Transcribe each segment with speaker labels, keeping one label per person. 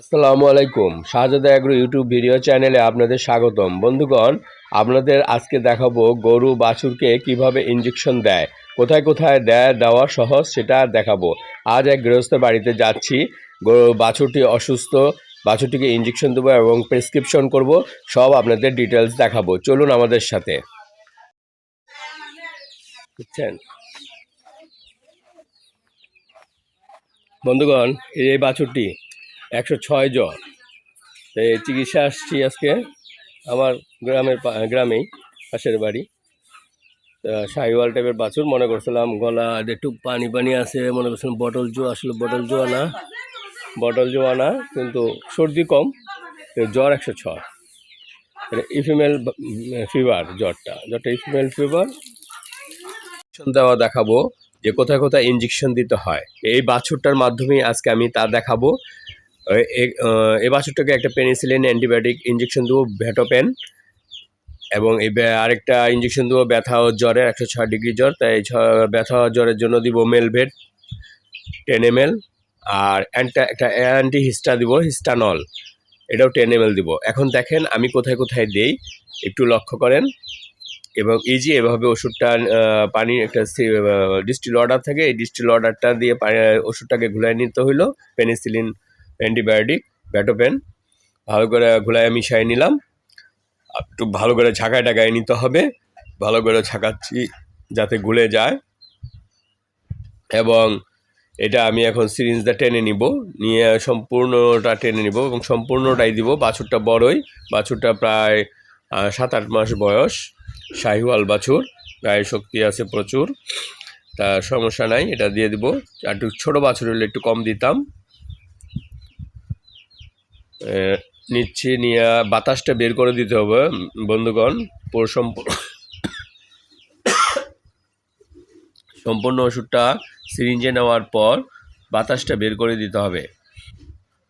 Speaker 1: আসসালামু আলাইকুম। শাহজাদা agro YouTube video চ্যানেলে আপনাদের স্বাগতম। বন্ধুগণ, আপনাদের আজকে দেখাবো গরু বাছুরকে কীভাবে ইঞ্জেকশন দেয়, কোথায় কোথায় দেয়, দেওয়া সহজ সেটা দেখাবো। আজ এক গৃহস্থ বাড়িতে যাচ্ছি, গরু বাছুরটি অসুস্থ, বাছুরটিকে ইঞ্জেকশন দেবো এবং প্রেসক্রিপশন করব, সব আপনাদের ডিটেলস দেখাবো। চলুন আমাদের সাথে। বুঝছেন? বন্ধুগণ এই এই বাছুরটি একশো ছয় জ্বর। তো এই চিকিৎসা আসছি আজকে আমার গ্রামের গ্রামেই, পাশের বাড়ি। তা সাহিওয়াল টাইপের বাছুর, মনে করছিলাম গলা একটু পানি পানি আছে, মনে করছিলাম বটল জো আসলে বটল জোয়া না বটল জোয়া না কিন্তু সর্দি কম জ্বর একশো ছয়। ইফিমেল ফিভার জ্বরটা। জ্বরটা ইফিমেল ফিভার দেওয়া দেখাবো যে কোথায় কোথায় ইঞ্জেকশন দিতে হয়। এই বাছুরটার মাধ্যমেই আজকে আমি তা দেখাবো। এ- বাছুরটাকে একটা পেনিসিলিন অ্যান্টিবায়োটিক ইঞ্জেকশন দেবো, ভ্যাটোপেন, এবং এই আরেকটা ইঞ্জেকশন দেবো, ব্যথা ও জ্বরের একশো ছয় ডিগ্রি জ্বর, তাই ব্যথা জ্বরের জন্য দিব মেলভেট টেন এম এল আর অ্যান্টা, একটা অ্যান্টি হিস্টা দিব, হিস্টানল, এটাও টেন এম দিব। এখন দেখেন আমি কোথায় কোথায় দেই, একটু লক্ষ্য করেন, এবং ইজি এভাবে ওষুধটা পানির একটা ডিস্টিল অর্ডার থাকে, এই ডিস্টিল অর্ডারটা দিয়ে ওষুধটাকে ঘুলাই নিতে হইল, পেনিসিলিন অ্যান্টিবায়োটিক, ব্যাটোপেন, ভালো করে ঘুলায় মিশাই নিলাম। একটু ভালো করে ঝাঁকায় টাকায় নিতে হবে। ভালো করে ঝাঁকাচ্ছি যাতে গুলে যায়। এবং এটা আমি এখন সিরিঞ্জটা টেনে নিব। নিয়ে সম্পূর্ণটা টেনে নিব এবং সম্পূর্ণটাই দিব বাছুরটা বড়ই। বাছুরটা প্রায় সাত আট মাস বয়স। শাহিওয়াল বাছুর। গায়ে শক্তি আছে প্রচুর। তা সমস্যা নাই, এটা দিয়ে দিব। আর একটু ছোটো বাছুর হলে একটু কম দিতাম। নিচ্ছি, নিয়ে বাতাসটা বের করে দিতে হবে, বন্ধুগণ, পুরো সম্পূর্ণ ওষুধটা সিরিঞ্জে নেওয়ার পর বাতাসটা বের করে দিতে হবে।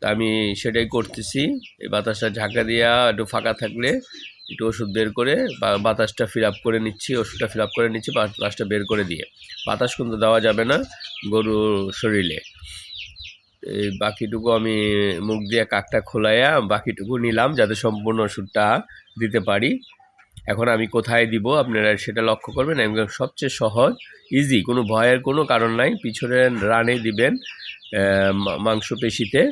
Speaker 1: তা আমি সেটাই করতেছি, এই বাতাসটা ঝাঁকা দিয়া একটু ফাঁকা থাকলে একটু ওষুধ বের করে বাতাসটা ফিল আপ করে নিচ্ছি, ওষুধটা ফিল আপ করে নিচ্ছি বাতাসটা বের করে দিয়ে। বাতাস কিন্তু দেওয়া যাবে না গরুর শরীরে। এই বাকিটুকু আমি মুখ দিয়ে কাকটা খোলাইয়া বাকিটুকু নিলাম যাতে সম্পূর্ণ ওষুধটা দিতে পারি। এখন আমি কোথায় দিব আপনারা সেটা লক্ষ্য করবেন, একদম সবচেয়ে সহজ ইজি কোনো ভয়ের কোনো কারণ নাই। পিছনে রানে দিবেন মাংসপেশিতে।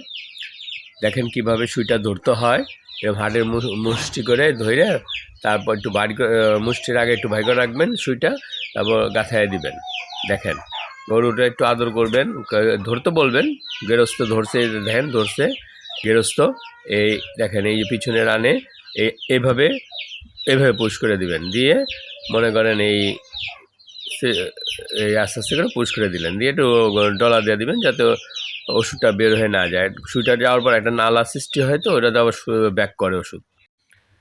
Speaker 1: দেখেন কীভাবে সুইটা ধরতে হয়। মু- মুষ্টি করে ধরে তারপর একটু বাড়ি মুষ্টির আগে একটু ভাই করে রাখবেন সুইটা, তারপর গাথায় দিবেন। দেখেন। গরুটা একটু আদর করবেন। ধরতে বলবেন, গেরস্ত ধরছে, দেখেন, ধরছে, গেরস্ত। এই দেখেন, এই যে পিছনে রানে এভাবে এভাবে পুশ করে দিবেন। দিয়ে মনে করেন এই এই আস্তে আস্তে করে পুশ করে দিলেন। দিয়ে একটু ডলা দিয়ে দিবেন যাতে ওষুধটা বের হয়ে না যায়। সুইটা যাওয়ার পর একটা নালা সৃষ্টি হয় তো, ওটাতে আবার ব্যাক করে ওষুধ।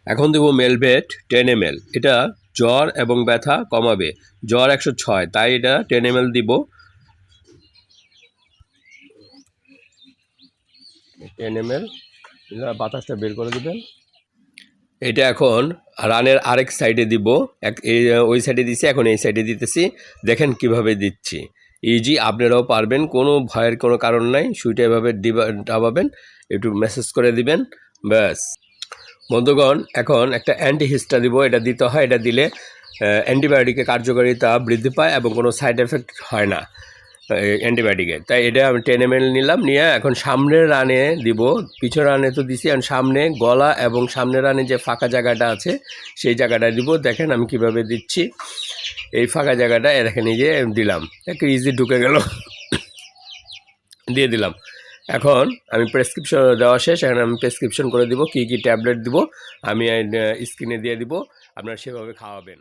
Speaker 1: এখন দেবো মেলভেট টেন এম এটা জ্বর এবং ব্যথা কমাবে। জ্বর একশো ছয়, তাই এটা টেন এম দিব। টেন এম এল বাতাসটা বের করে দেবেন। এটা এখন রানের আরেক সাইডে দিব। এক ওই সাইডে দিছি, এখন এই সাইডে দিতেছি। দেখেন কীভাবে দিচ্ছি। ইজি আপনারাও পারবেন, কোনো ভয়ের কোনো কারণ নাই। সুইটা এভাবে দিবা ডাবাবেন একটু মেসেজ করে দিবেন, ব্যাস। বন্ধুগণ, এখন একটা অ্যান্টিহিস্টা দিব। এটা দিতে হয়, এটা দিলে অ্যান্টিবায়োটিকের কার্যকারিতা বৃদ্ধি পায় এবং কোনো সাইড এফেক্ট হয় না অ্যান্টিবায়োটিকের তাই এটা আমি টেন এম নিলাম, নিয়ে এখন সামনের রানে দিব। পিছনের রানে তো দিছি, এখন সামনে গলা এবং সামনের রানে যে ফাঁকা জায়গাটা আছে, সেই জায়গাটা দিব। দেখেন আমি কীভাবে দিচ্ছি। এই ফাঁকা জায়গাটা, এ দেখেন এই যে দিলাম। ইজি ঢুকে গেল। দিয়ে দিলাম। এখন আমি প্রেসক্রিপশন দেওয়া শেষ, এখন আমি প্রেসক্রিপশন করে দিব, কি কি ট্যাবলেট দিব, আমি স্ক্রিনে দিয়ে দিব, আপনারা সেভাবে খাওয়াবেন।